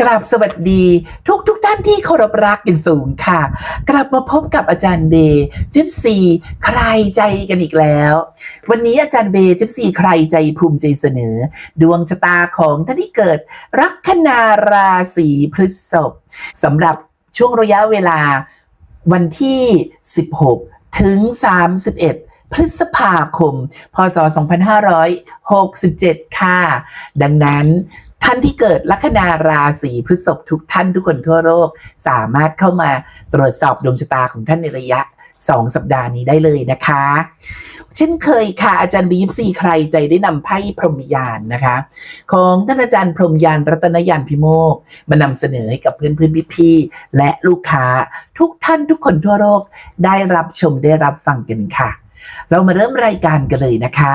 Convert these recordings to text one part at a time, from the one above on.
กราบสวัสดีทุกทุกท่านที่เคารพรักอย่างสูงค่ะ กลับมาพบกับอาจารย์เบย์จิปซีใครใจกันอีกแล้ว วันนี้อาจารย์เบย์จิปซีใครใจภูมิใจเสนอ ดวงชะตาของท่านที่เกิด ลัคนาราศีพฤษภสำหรับช่วงระยะเวลาวันที่ 16 ถึง 31พฤษภาคม พศ 2567 ค่ะ ดังนั้น ท่านที่เกิดลัคนาราศีพฤษภทุกท่านทุกคนทั่วโลกสามารถเข้ามาตรวจสอบดวงชะตาของท่านในระยะ2สัปดาห์นี้ได้เลยนะคะ เช่นเคยค่ะ อาจารย์บีฟซีใครใจได้นำไพ่พรหมยานนะคะ ของท่านอาจารย์พรหมยานรัตนยานพิโมกมานำเสนอให้กับเพื่อนเพื่อนพี่ๆและลูกค้าทุกท่านทุกคนทั่วโลกได้รับชมได้รับฟังกันค่ะ เรามาเริ่มรายการกันเลยนะคะ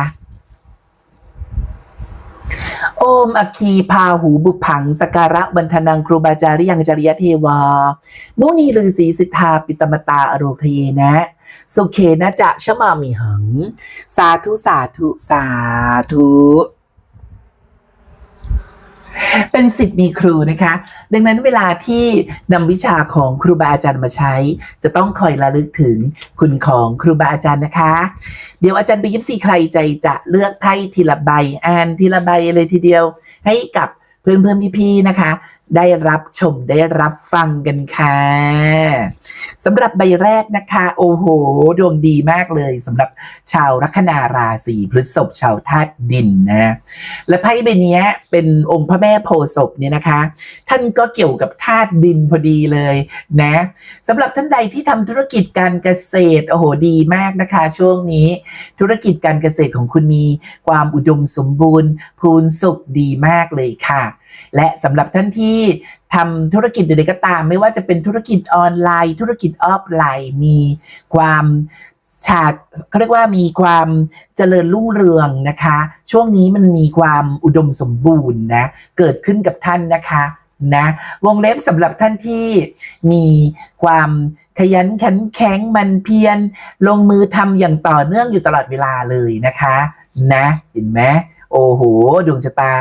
โอมอคีพาหูบุพังสการะบันทนังครูบาจาริยังจริยเทวา มุนีฤาษีสิทธาปิตมตาอโรคเยนะ สุเคนะจะชะมามิหัง สาธุสาธุสาธุ เป็นสิทธิ์มีครูนะคะ ดังนั้นเวลาที่นำวิชาของครูบาอาจารย์มาใช้ จะต้องคอยระลึกถึงคุณของครูบาอาจารย์นะคะ เดี๋ยวอาจารย์ไปยิบซีใครใจจะเลือกไพ่ทีละใบอ่านทีละใบเลยทีเดียวให้กับเพื่อนเพื่อนพี่ๆนะคะ ได้รับชมได้รับฟังกันค่ะสำหรับใบแรกนะคะ โอ้โห ดวงดีมากเลยสำหรับชาวลัคนาราศีพฤษภชาวธาตุดินนะและไพ่ใบนี้เป็นองค์พระแม่โพศพเนี่ยนะคะ ท่านก็เกี่ยวกับธาตุดินพอดีเลยนะสำหรับท่านใดที่ทำธุรกิจการเกษตรโอ้โหดีมากนะคะ ช่วงนี้ธุรกิจการเกษตรของคุณมีความอุดมสมบูรณ์พูนสุขดีมากเลยค่ะ และสำหรับท่านที่ทำธุรกิจใดๆก็ตาม ไม่ว่าจะเป็นธุรกิจออนไลน์ ธุรกิจออฟไลน์ มีความชาดเขาเรียกว่ามีความเจริญรุ่งเรืองนะคะ ช่วงนี้มันมีความอุดมสมบูรณ์นะ เกิดขึ้นกับท่านนะคะนะวงเล็บสำหรับท่านที่มีความขยันขันแข็งมันเพียรลงมือทำอย่างต่อเนื่องอยู่ตลอดเวลาเลยนะคะ นะ เห็นไหม โอ้โหดวงชะตา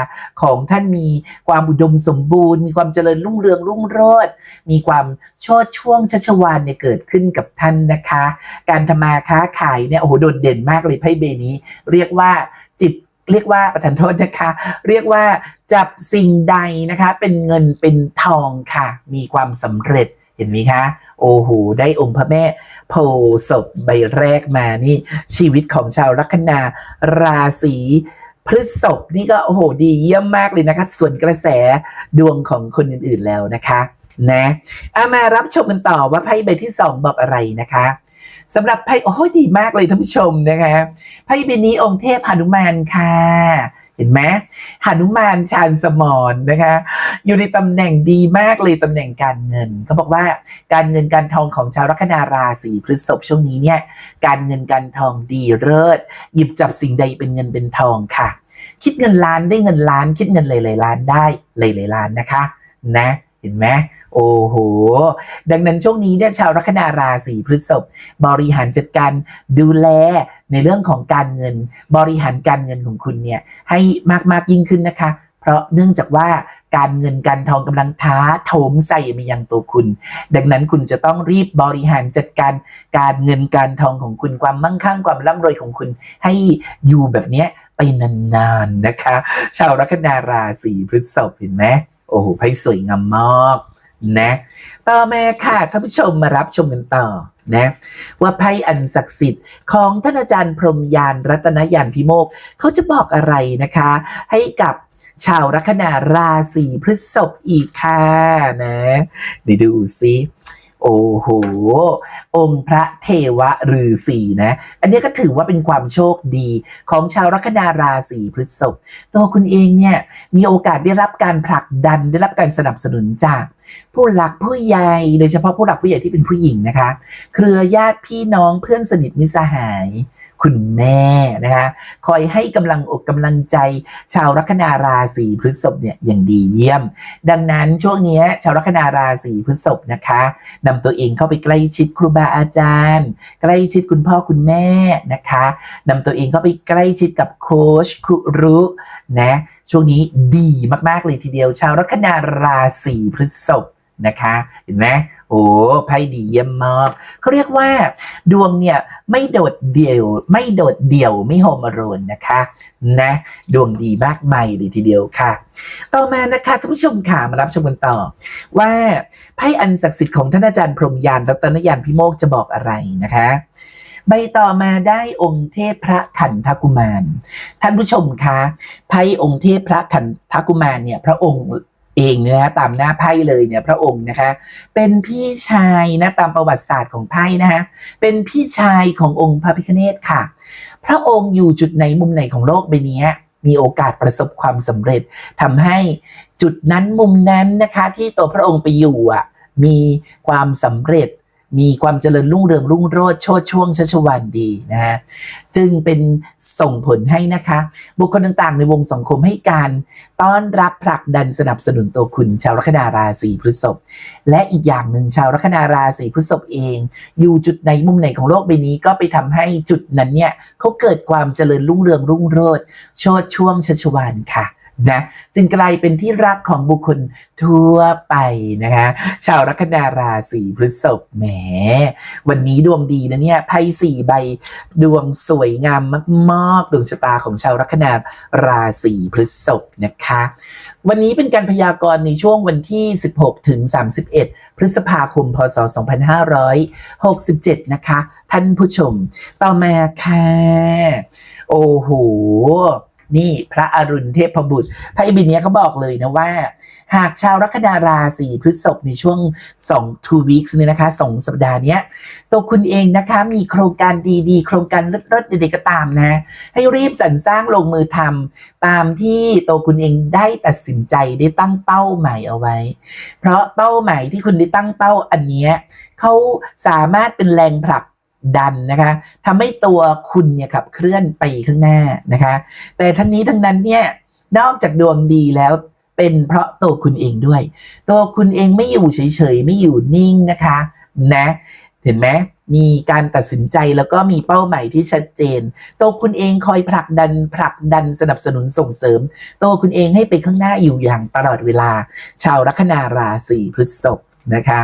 ของท่านมีความอุดมสมบูรณ์ มีความเจริญรุ่งเรืองรุ่งโรจน์มีความโชดช่วงชัชวานเนี่ยเกิดขึ้นกับท่านนะคะ การทำมาค้าขายเนี่ยโอ้โหโดดเด่นมากเลยไพ่เบนี้ เรียกว่าจิบเรียกว่าประทานโทษนะคะ เรียกว่าจับสิ่งใดนะคะ เป็นเงินเป็นทองค่ะ มีความสำเร็จเห็นไหมคะ โอ้โห ได้องค์พระแม่โพศพใบแรกมานี่ ชีวิตของชาวลัคนาราศี พฤษภนี่ก็โอ้โหดีเยี่ยมมากเลยนะคะ ส่วนกระแสดวงของคนอื่นๆแล้วนะคะนะอามารับชมกันต่อว่าไพ่ใบที่สองบอกอะไรนะคะสำหรับไพ่โอ้โหดีมากเลยท่านผู้ชมนะคะไพ่ใบนี้องค์เทพหนุมานค่ะ เห็นไหมหนุมานชาญสมรนนะคะ อยู่ในตำแหน่งดีมากเลยตำแหน่งการเงินเขาบอกว่าการเงินการทองของชาวลัคนาราศีพฤษภช่วงนี้เนี่ยการเงินการทองดีเลิศหยิบจับสิ่งใดเป็นเงินเป็นทองค่ะ คิดเงินล้านได้เงินล้าน คิดเงินหลายๆล้านได้หลายๆล้านนะคะ นะ เห็นไหม โอ้โห ดังนั้นช่วงนี้เนี่ยชาวลัคนาราศีพฤษภบริหารจัดการดูแลในเรื่องของการเงิน บริหารการเงินของคุณเนี่ยให้มากๆยิ่งขึ้นนะคะเพราะเนื่องจากว่าการเงินการทองกำลังท้าโถมใส่มายังตัวคุณ ดังนั้นคุณจะต้องรีบบริหารจัดการการเงินการทองของคุณความมั่งคั่งความร่ำรวยของคุณให้อยู่แบบเนี้ยไปนานๆนะคะ ชาวลัคนาราศีพฤษภเห็นไหมโอ้โหไพ่สวยงามมาก นะ ต่อมาค่ะท่านผู้ชมมารับชมกันต่อนะว่าไพ่อันศักดิ์สิทธิ์ของท่านอาจารย์พรหมยานรัตนยานพิโมกเขาจะบอกอะไรนะคะ ให้กับชาวลัคนาราศีพฤษภอีกค่ะนะเดี๋ยวดูสิ โอ้โห องค์พระเทวะฤาษีนะ อันนี้ก็ถือว่าเป็นความโชคดีของชาวลัคนาราศีพฤษภ ตัวคุณเองเนี่ยมีโอกาสได้รับการผลักดันได้รับการสนับสนุนจาก ผู้หลักผู้ใหญ่โดยเฉพาะผู้หลักผู้ใหญ่ที่เป็นผู้หญิงนะคะ เครือญาติพี่น้องเพื่อนสนิทมิตรสหาย คุณแม่นะคะคอยให้กำลังอกกำลังใจ ชาวลัคนาราศีพฤษภเนี่ยอย่างดีเยี่ยม ดังนั้นช่วงนี้ชาวลัคนาราศีพฤษภนะคะนนำตัวเองเข้าไปใกล้ชิดครูบาอาจารย์ ใกล้ชิดคุณพ่อคุณแม่นะคะนำตัวเองเข้าไปใกล้ชิดกับโค้ชคุรุนะช่วงนี้ดีมากๆเลยทีเดียว ชาวลัคนาราศีพฤษภนะคะ เห็นไหม โอ้ไพ่ดีเยี่ยมมากเขาเรียกว่า ดวงเนี่ยไม่โดดเดี่ยว ไม่โดดเดี่ยวไม่โฮมโรนนะคะ นะ ดวงดีมากมายเลยทีเดียวค่ะ ต่อมานะคะท่านผู้ชมค่ะมารับชมกันต่อ ว่าไพ่อันศักดิ์สิทธิ์ของท่านอาจารย์พรหมยานรัตนยานพิโมกจะบอกอะไรนะคะใบต่อมาได้องค์เทพพระขันธกุมาร ท่านผู้ชมคะไพ่องค์เทพพระขันธกุมารเนี่ย พระองค์ เองเนี่ยนะตามหน้าไพ่เลยเนี่ยพระองค์นะคะ เป็นพี่ชายนะตามประวัติศาสตร์ของไพ่นะคะเป็นพี่ชายขององค์พระพิฆเนศค่ะ พระองค์อยู่จุดไหนมุมไหนของโลกใบนี้มีโอกาสประสบความสำเร็จทำให้จุดนั้นมุมนั้นนะคะ ที่ตัวพระองค์ไปอยู่อะมีความสำเร็จ มีความเจริญรุ่งเรืองรุ่งโรจน์โชดช่วงชัชวานดีนะฮะจึงเป็นส่งผลให้นะคะ บุคคลต่างๆ ในวงสังคมให้การต้อนรับผลักดันสนับสนุนตัวคุณชาวลัคนาราศีพฤษภและอีกอย่างหนึ่งชาวลัคนาราศีพฤษภเอง อยู่จุดไหนมุมไหนของโลกใบนี้ก็ไปทำให้จุดนั้นเนี่ยเขาเกิดความเจริญรุ่งเรืองรุ่งโรจน์โชดช่วงชัชวานค่ะ นะจึงกลายเป็นที่รักของบุคคลทั่วไปนะคะ ชาวลัคนาราศีพฤษภแหม วันนี้ดวงดีนะเนี่ยไพ่สี่ใบดวงสวยงามมากๆดวงชะตาของชาวลัคนาราศีพฤษภนะคะ วันนี้เป็นการพยากรณ์ในช่วงวันที่ 16 ถึง 31 พฤษภาคม พศ 2567 นะคะ ท่านผู้ชมต่อมาค่ะ โอ้โห นี่พระอรุณเทพบุตรไพ่บินเนี้ยเขาบอกเลยนะว่า หากชาวลัคนาราศีพฤษภในช่วง 2 two weeks เนี่ยนะคะ2สัปดาห์เนี้ยตัวคุณเองนะคะมีโครงการดีๆ โครงการเลิศๆใดๆก็ตามนะ ให้รีบสรรสร้างลงมือทำตามที่ตัวคุณเองได้ตัดสินใจได้ตั้งเป้าหมายเอาไว้ เพราะเป้าหมายที่คุณได้ตั้งเป้าอันเนี้ยเขาสามารถเป็นแรงผลัก ดันนะคะทำให้ตัวคุณเนี่ยขับเคลื่อนไปข้างหน้านะคะ แต่ทั้งนี้ทั้งนั้นเนี่ยนอกจากดวงดีแล้วเป็นเพราะตัวคุณเองด้วย ตัวคุณเองไม่อยู่เฉยๆ ไม่อยู่นิ่งนะคะนะเห็นไหมมีการตัดสินใจแล้วก็มีเป้าหมายที่ชัดเจน ตัวคุณเองคอยผลักดันผลักดันสนับสนุนส่งเสริม ตัวคุณเองให้ไปข้างหน้าอยู่อย่างตลอดเวลา ชาวลัคนาราศีพฤษภนะคะ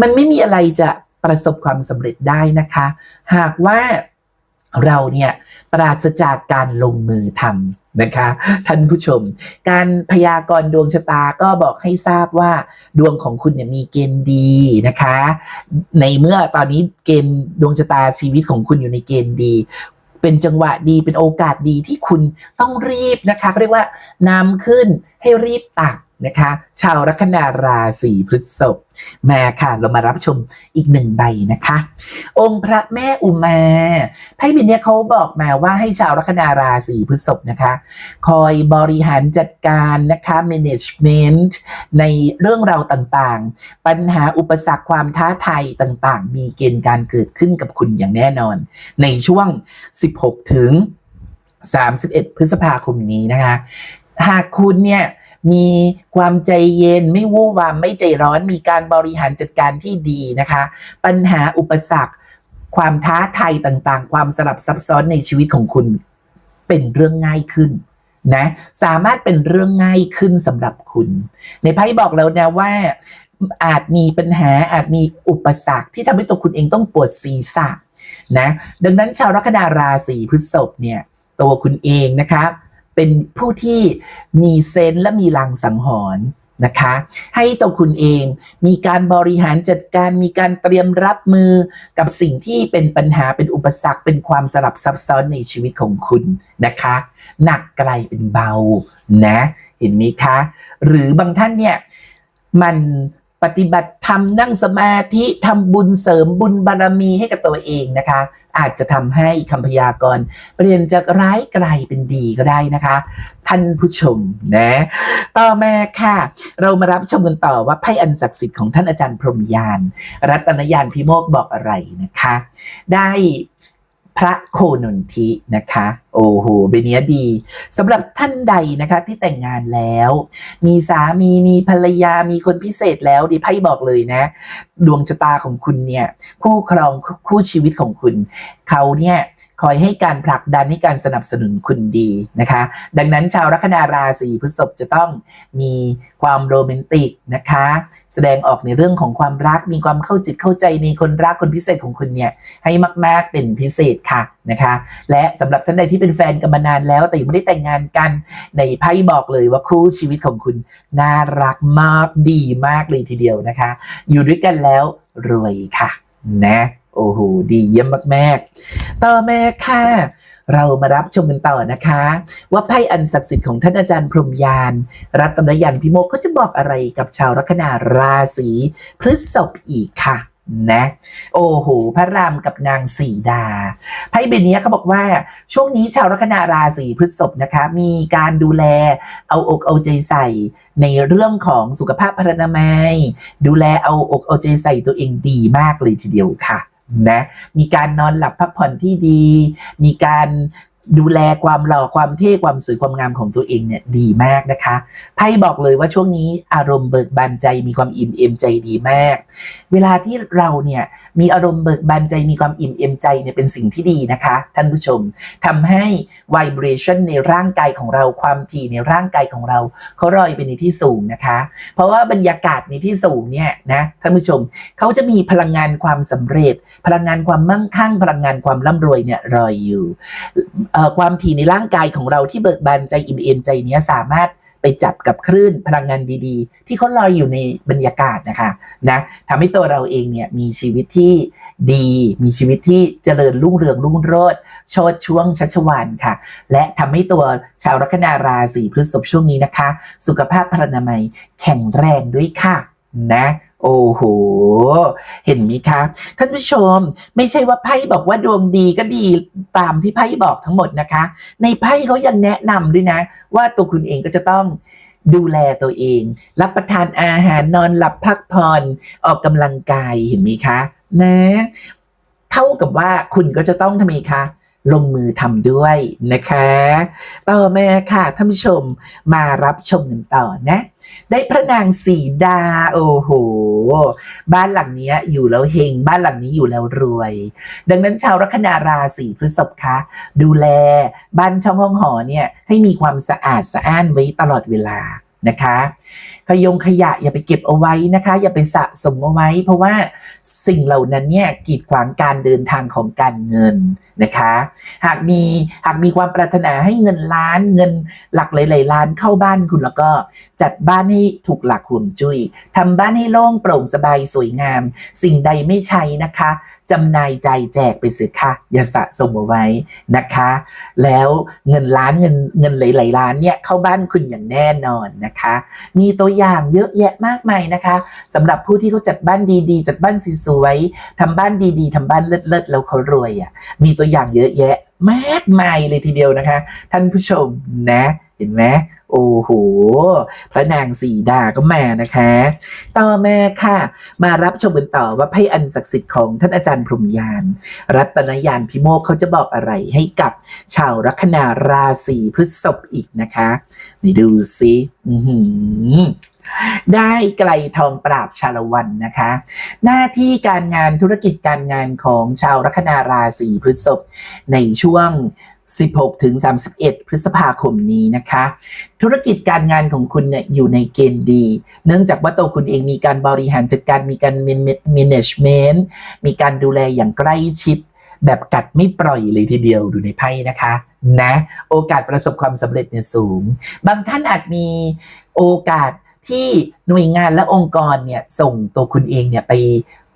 มันไม่มีอะไรจะ ประสบความสำเร็จได้นะคะ หากว่าเราเนี่ยปราศจากการลงมือทำนะคะ ท่านผู้ชม การพยากรณ์ดวงชะตาก็บอกให้ทราบว่าดวงของคุณเนี่ยมีเกณฑ์ดีนะคะ ในเมื่อตอนนี้เกณฑ์ดวงชะตาชีวิตของคุณอยู่ในเกณฑ์ดีเป็นจังหวะดีเป็นโอกาสดีที่คุณต้องรีบนะคะเรียกว่าน้ำขึ้นให้รีบตัก นะคะ ชาวลัคนาราศีพฤษภมาค่ะ เรามารับชมอีกหนึ่งใบนะคะ องค์พระแม่อุมาไพ่บินเนี่ยเขาบอกมาว่าให้ชาวลัคนาราศีพฤษภนะคะ คอยบริหารจัดการนะคะ management ในเรื่องราวต่างๆ ปัญหาอุปสรรคความท้าทายต่างๆ มีเกณฑ์การเกิดขึ้นกับคุณอย่างแน่นอน ในช่วง 16 ถึง 31 พฤษภาคมนี้นะคะ หากคุณเนี่ย มีความใจเย็นไม่วู่วามไม่ใจร้อน มีการบริหารจัดการที่ดีนะคะ ปัญหาอุปสรรค ความท้าทายต่างๆ ความสลับซับซ้อนในชีวิตของคุณเป็นเรื่องง่ายขึ้นนะสามารถเป็นเรื่องง่ายขึ้นสำหรับคุณ ในไพ่บอกแล้วนะว่าอาจมีปัญหาอาจมีอุปสรรคที่ทำให้ตัวคุณเองต้องปวดศีรษะนะดังนั้นชาวลัคนาราศีพฤษภเนี่ยตัวคุณเองนะคะ เป็นผู้ที่มีเซนส์และมีลางสังหรณ์นะคะ ให้ตัวคุณเองมีการบริหารจัดการมีการเตรียมรับมือกับสิ่งที่เป็นปัญหาเป็นอุปสรรค เป็นความสลับซับซ้อนในชีวิตของคุณนะคะ หนักกลายเป็นเบานะ เห็นไหมคะ หรือบางท่านเนี่ยมัน ปฏิบัติธรรมนั่งสมาธิทำบุญเสริมบุญบารมีให้กับตัวเองนะคะ อาจจะทำให้คำพยากรณ์เปลี่ยนจากร้ายกลายเป็นดีก็ได้นะคะ ท่านผู้ชมนะต่อมาค่ะ เรามารับชมกันต่อว่าไพ่อันศักดิ์สิทธิ์ของท่านอาจารย์พรหมยาน รัตนยานพิโมกบอกอะไรนะคะ ได้ พระโคนนทินะคะ โอ้โหเบนเนี้ยดีสำหรับท่านใดนะคะที่แต่งงานแล้ว มีสามีมีภรรยามีคนพิเศษแล้วดิไพ่บอกเลยนะ ดวงชะตาของคุณเนี่ยคู่ครองคู่ชีวิตของคุณ เขาเนี่ย คอยให้การผลักดันให้การสนับสนุนคุณดีนะคะ ดังนั้นชาวลัคนาราศีพฤษภจะต้องมีความโรแมนติกนะคะ แสดงออกในเรื่องของความรักมีความเข้าจิตเข้าใจในคนรักคนพิเศษของคุณเนี่ยให้มากๆเป็นพิเศษค่ะนะคะ และสำหรับท่านใดที่เป็นแฟนกันมานานแล้ว แต่ยังไม่ได้แต่งงานกันในไพ่บอกเลยว่าคู่ชีวิตของคุณน่ารักมากดีมากเลยทีเดียวนะคะ อยู่ด้วยกันแล้วรวยค่ะนะ โอ้โหดีเยี่ยมมากๆ ต่อมาค่ะ เรามารับชมกันต่อนะคะ ว่าไพ่อันศักดิ์สิทธิ์ของท่านอาจารย์พรหมยาน รัตนยันพิโมกเขาจะบอกอะไรกับชาวลัคนาราศีพฤษภอีกค่ะนะโอ้โหพระรามกับนางสีดาไพ่เบนเนี้ยเขาบอกว่าช่วงนี้ชาวลัคนาราศีพฤษภนะคะ มีการดูแลเอาอกเอาใจใส่ในเรื่องของสุขภาพพรรณนามัย ดูแลเอาอกเอาใจใส่ตัวเองดีมากเลยทีเดียวค่ะ นะมีการนอนหลับพักผ่อนที่ดี มีการ ดูแลความหล่อความเท่ความสวยความงามของตัวเองเนี่ยดีมากนะคะไพ่บอกเลยว่าช่วงนี้อารมณ์เบิกบานใจมีความอิ่มเอมใจดีมาก เวลาที่เราเนี่ยมีอารมณ์เบิกบานใจมีความอิ่มเอมใจเนี่ยเป็นสิ่งที่ดีนะคะ ท่านผู้ชมทำให้ vibration ในร่างกายของเราความถี่ในร่างกายของเราเขาลอยไปในที่สูงนะคะ เพราะว่าบรรยากาศในที่สูงเนี่ยนะท่านผู้ชมเขาจะมีพลังงานความสำเร็จ พลังงานความมั่งคั่ง พลังงานความร่ำรวยเนี่ยรอยอยู่ความถี่ในร่างกายของเราที่เบิกบานใจอิ่มเอมใจเนี้ยสามารถไปจับกับคลื่นพลังงานดีๆ ที่เขาลอยอยู่ในบรรยากาศนะคะนะทำให้ตัวเราเองเนี่ยมีชีวิตที่ดี มีชีวิตที่เจริญรุ่งเรืองรุ่งโรจน์โชดช่วงชัชวานค่ะ และทำให้ตัวชาวลัคนาราศีพฤษภช่วงนี้นะคะ สุขภาพพรรณนามัยแข็งแรงด้วยค่ะนะ โอ้โห เห็นไหมคะท่านผู้ชม ไม่ใช่ว่าไพ่บอกว่าดวงดีก็ดีตามที่ไพ่บอกทั้งหมดนะคะ ในไพ่เขายังแนะนำด้วยนะ ว่าตัวคุณเองก็จะต้องดูแลตัวเอง รับประทานอาหารนอนหลับพักผ่อนออกกำลังกายเห็นไหมคะ นะ เท่ากับว่าคุณก็จะต้องทำไมคะ ลงมือทำด้วยนะคะ ต่อมาค่ะท่านผู้ชมมารับชมกันต่อนะ ได้พระนางสีดา โอ้โห บ้านหลังนี้อยู่แล้วเฮง บ้านหลังนี้อยู่แล้วรวย ดังนั้นชาวลัคนาราศีพฤษภคะดูแลบ้านช่องห้องหอเนี่ยให้มีความสะอาดสะอ้านไว้ตลอดเวลานะคะขยงขยะอย่าไปเก็บเอาไว้นะคะ อย่าไปสะสมเอาไว้ เพราะว่าสิ่งเหล่านั้นเนี่ยกีดขวางการเดินทางของการเงิน นะคะ หากมีหากมีความปรารถนาให้เงินล้านเงินหลักหลายๆล้านเข้าบ้านคุณแล้วก็จัดบ้านให้ถูกหลักห่วงจุย้ยทำบ้านให้โล่งโปร่งสบายสวยงาม สิ่งใดไม่ใช้นะคะจำนายใจแจกไปเสียค่ะอย่าสะสมเอาไว้นะคะ แล้วเงินล้านเงินเงินหลายๆล้านเนี่ยเข้าบ้านคุณอย่างแน่นอนนะคะ มีตัวอย่างเยอะแยะมากมายนะคะสำหรับผู้ที่เขาจัดบ้านดีๆ จัดบ้านสวยๆทำบ้านดีๆทำบ้านเลิศๆแล้วเขารวยอะมีตัวอย่างเยอะแยะมากมายเลยทีเดียวนะคะ ท่านผู้ชมนะ เห็นไหมโอ้โห พระนางสีดาก็มานะคะ ต่อมาค่ะ มารับชมกันต่อว่าไพ่อันศักดิ์สิทธิ์ของท่านอาจารย์พรหมยาน รัตนยานพิโมกเขาจะบอกอะไรให้กับชาวลัคนาราศีพฤษภอีกนะคะนี่ดูสิอือหือ ได้ไกลทองปราบชาละวันนะคะ หน้าที่การงานธุรกิจการงานของชาวลัคนาราศีพฤษภในช่วง 16 ถึง 31 พฤษภาคมนี้นะคะ ธุรกิจการงานของคุณเนี่ยอยู่ในเกณฑ์ดี เนื่องจากว่าตัวคุณเองมีการบริหารจัดการมีการ management มีการดูแลอย่างใกล้ชิด แบบกัดไม่ปล่อยเลยทีเดียวดูในไพ่นะคะนะ โอกาสประสบความสำเร็จเนี่ยสูง บางท่านอาจมีโอกาส ที่หน่วยงานและองค์กรเนี่ยส่งตัวคุณเองเนี่ยไป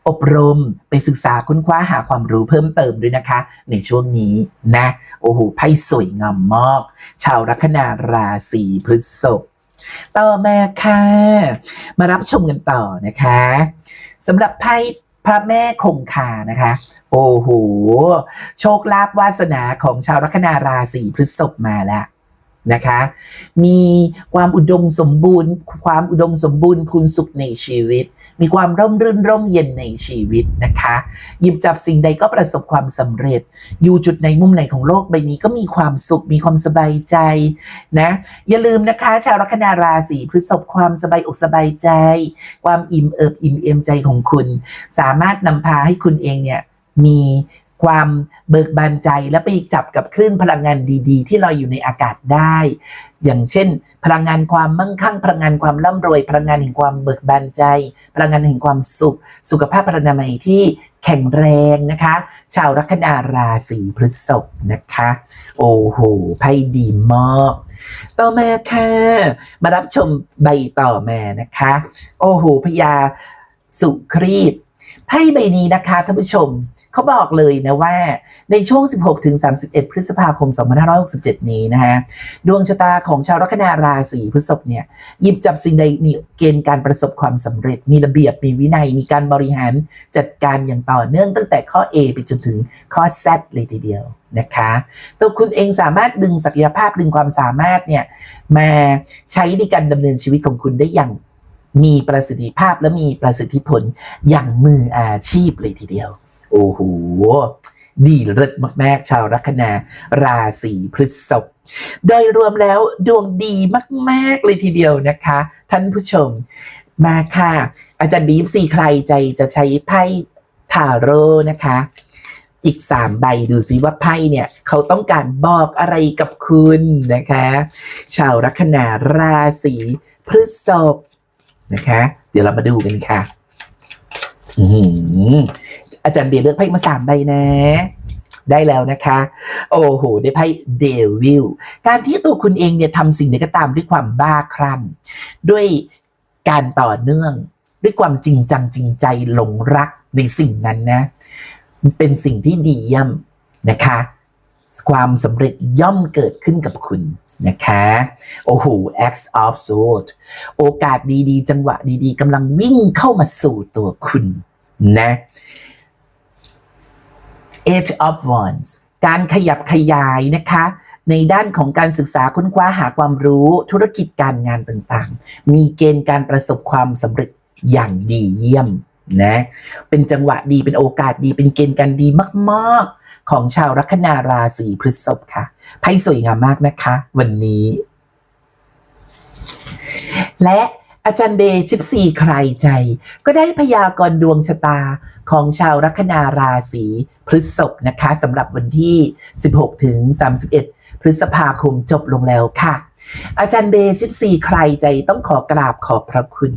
อบรมไปศึกษาค้นคว้าหาความรู้เพิ่มเติมด้วยนะคะ ในช่วงนี้นะ โอ้โหไพ่สวยงามมาก ชาวลัคนาราศีพฤษภต่อมาค่ะ มารับชมกันต่อนะคะสำหรับไพ่พระแม่คงคานะคะ โอ้โห โชคลาภวาสนาของชาวลัคนาราศีพฤษภมาแล้ว นะคะ มีความอุดมสมบูรณ์ ความอุดมสมบูรณ์พูนสุขในชีวิต มีความร่มรื่นร่มเย็นในชีวิตนะคะ หยิบจับสิ่งใดก็ประสบความสำเร็จ อยู่จุดไหนมุมไหนของโลกใบนี้ก็มีความสุขมีความสบายใจนะ อย่าลืมนะคะ ชาวลัคนาราศีพฤษภความสบายอกสบายใจ ความอิ่มเอิบอิ่มเอมใจของคุณ สามารถนำพาให้คุณเองเนี่ยมี ความเบิกบานใจและไปจับกับคลื่นพลังงานดีๆ ที่ลอยอยู่ในอากาศได้ อย่างเช่น พลังงานความมั่งคั่ง พลังงานความร่ำรวย พลังงานแห่งความเบิกบานใจ พลังงานแห่งความสุข สุขภาพพรรณนามัยที่แข็งแรงนะคะ ชาวลัคนาราศีพฤษภนะคะ โอ้โหไพ่ดีมากต่อมาค่ะ มารับชมใบต่อมานะคะ โอ้โหพญาสุครีบไพ่ใบนี้นะคะท่านผู้ชม เขาบอกเลยนะว่าในช่วง 16 ถึง 31 พฤษภาคม 2567 นี้นะฮะดวงชะตาของชาวลัคนาราศีพฤษภเนี่ยหยิบจับสิ่งใดมีเกณฑ์การประสบความสำเร็จ มีระเบียบมีวินัย มีการบริหารจัดการอย่างต่อเนื่องตั้งแต่ข้อ A ไปจนถึงข้อ Z เลยทีเดียวนะคะตัวคุณเองสามารถดึงศักยภาพดึงความสามารถเนี่ยมาใช้ในการดำเนินชีวิตของคุณได้อย่างมีประสิทธิภาพและมีประสิทธิผลอย่างมืออาชีพเลยทีเดียว โอ้โหดีเลิศมากๆ ชาวลัคนาราศีพฤษภโดยรวมแล้วดวงดีมาก ๆ เลยทีเดียวนะคะ ท่านผู้ชมมาค่ะ อาจารย์บีฟซีใครใจจะใช้ไพ่ทาโร่นะคะ อีกสามใบดูซิว่าไพ่เนี่ย เขาต้องการบอกอะไรกับคุณนะคะ ชาวลัคนาราศีพฤษภนะคะ เดี๋ยวเรามาดูกันค่ะ อื อาจารย์เบียร์เลือกไพ่มาสามใบนะ ได้แล้วนะคะ โอ้โห ได้ไพ่เดวิลการที่ตัวคุณเองเนี่ยทำสิ่งใดก็ตามด้วยความบ้าคลั่งด้วยการต่อเนื่องด้วยความจริงจังจริงใจหลงรักในสิ่งนั้นนะ เป็นสิ่งที่ดีเยี่ยมนะคะ ความสำเร็จย่อมเกิดขึ้นกับคุณนะคะ โอ้โห X of Sword โอกาสดีๆ จังหวะดีๆกำลังวิ่งเข้ามาสู่ตัวคุณนะ Eight of Wands การขยับขยายนะคะ ในด้านของการศึกษาค้นคว้าหาความรู้ธุรกิจการงานต่างๆ มีเกณฑ์การประสบความสำเร็จอย่างดีเยี่ยมนะเป็นจังหวะดีเป็นโอกาสดีเป็นเกณฑ์การดีมากๆ ของชาวลัคนาราศีพฤษภค่ะไพ่สวยงามมากนะคะ วันนี้ และ อาจารย์เบย์ชิปซีใครใจ ก็ได้พยากรณ์ดวงชะตาของชาวลัคนาราศีพฤษภนะคะสำหรับวันที่ 16 ถึง 31 พฤษภาคมจบลงแล้วค่ะ อาจารย์เบย์ชิปซีใครใจต้องขอกราบขอบพระคุณ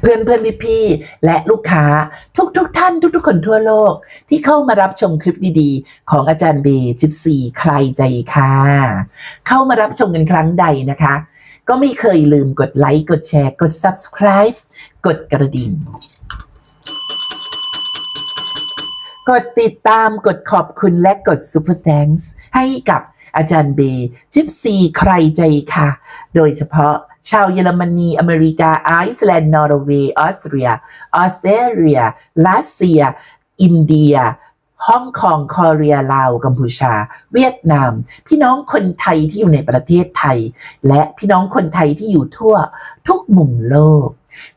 เพื่อนเพื่อนพี่พี่และลูกค้าทุกทุกท่านทุกทุกคนทั่วโลก ที่เข้ามารับชมคลิปดีๆ ของอาจารย์เบย์จิปซีใครใจค่ะ เข้ามารับชมกันครั้งใดนะคะ ก็ไม่เคยลืมกดไลค์กดแชร์กด subscribe กดกระดิ่ง กดติดตามกดขอบคุณและกด Super Thanks ให้กับอาจารย์เบย์จิปซีใครใจค่ะ โดยเฉพาะชาวเยอรมนี อเมริกา ไอซ์แลนด์ นอร์เวย์ ออสเตรีย ออสเตรเลีย รัสเซีย อินเดีย ฮ่องกงคอเรียลาว กัมพูชา เวียดนาม พี่น้องคนไทยที่อยู่ในประเทศไทย และพี่น้องคนไทยที่อยู่ทั่วทุกมุมโลก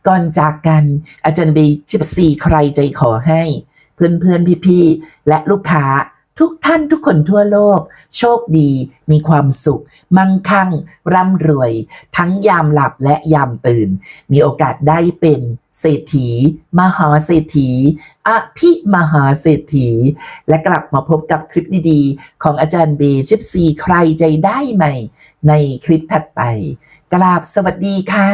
ก่อนจากกันอาจารย์บีจิบซีใครใจขอให้ เพื่อนเพื่อนๆพี่ๆและลูกค้า ทุกท่านทุกคนทั่วโลก โชคดี มีความสุข มั่งคั่ง ร่ำรวย ทั้งยามหลับและยามตื่น มีโอกาสได้เป็นเศรษฐี มหาเศรษฐีอภิมหาเศรษฐี และกลับมาพบกับคลิปดีๆ ของอาจารย์เบชิปซีใครใจได้ใหม่ ในคลิปถัดไป กราบสวัสดีค่ะ